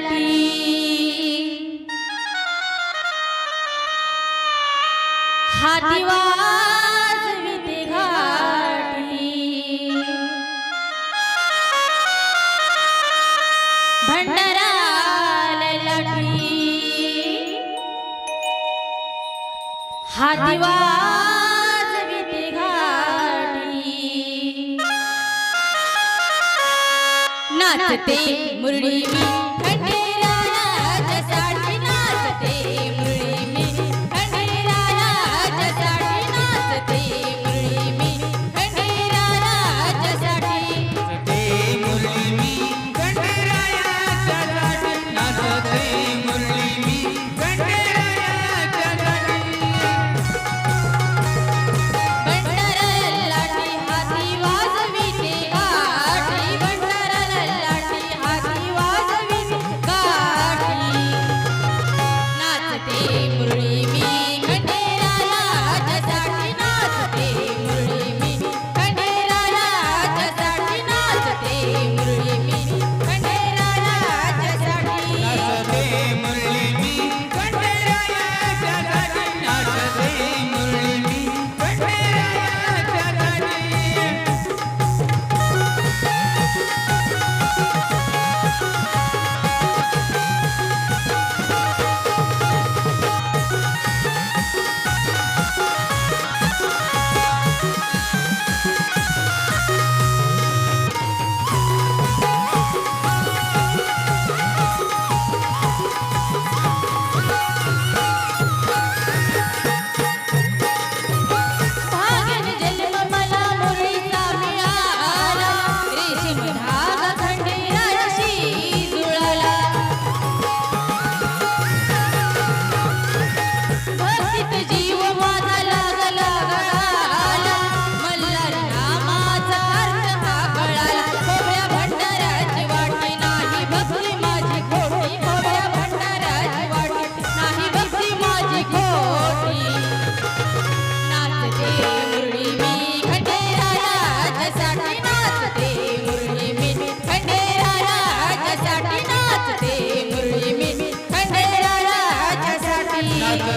साठी हाती वाजविते घाटी. भंडारा हँसते मुरली में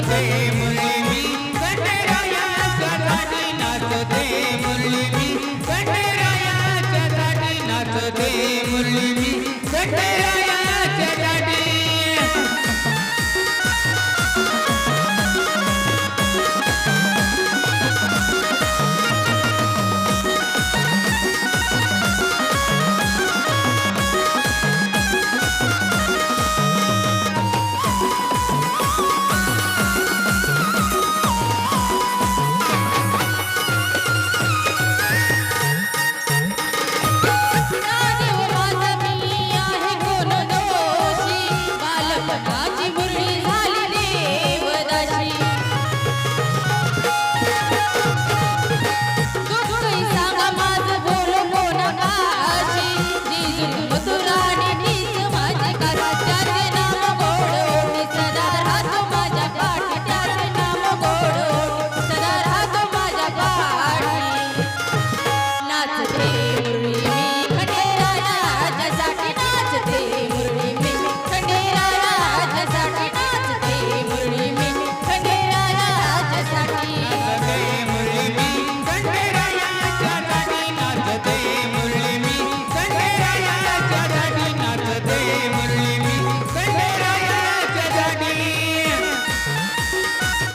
day.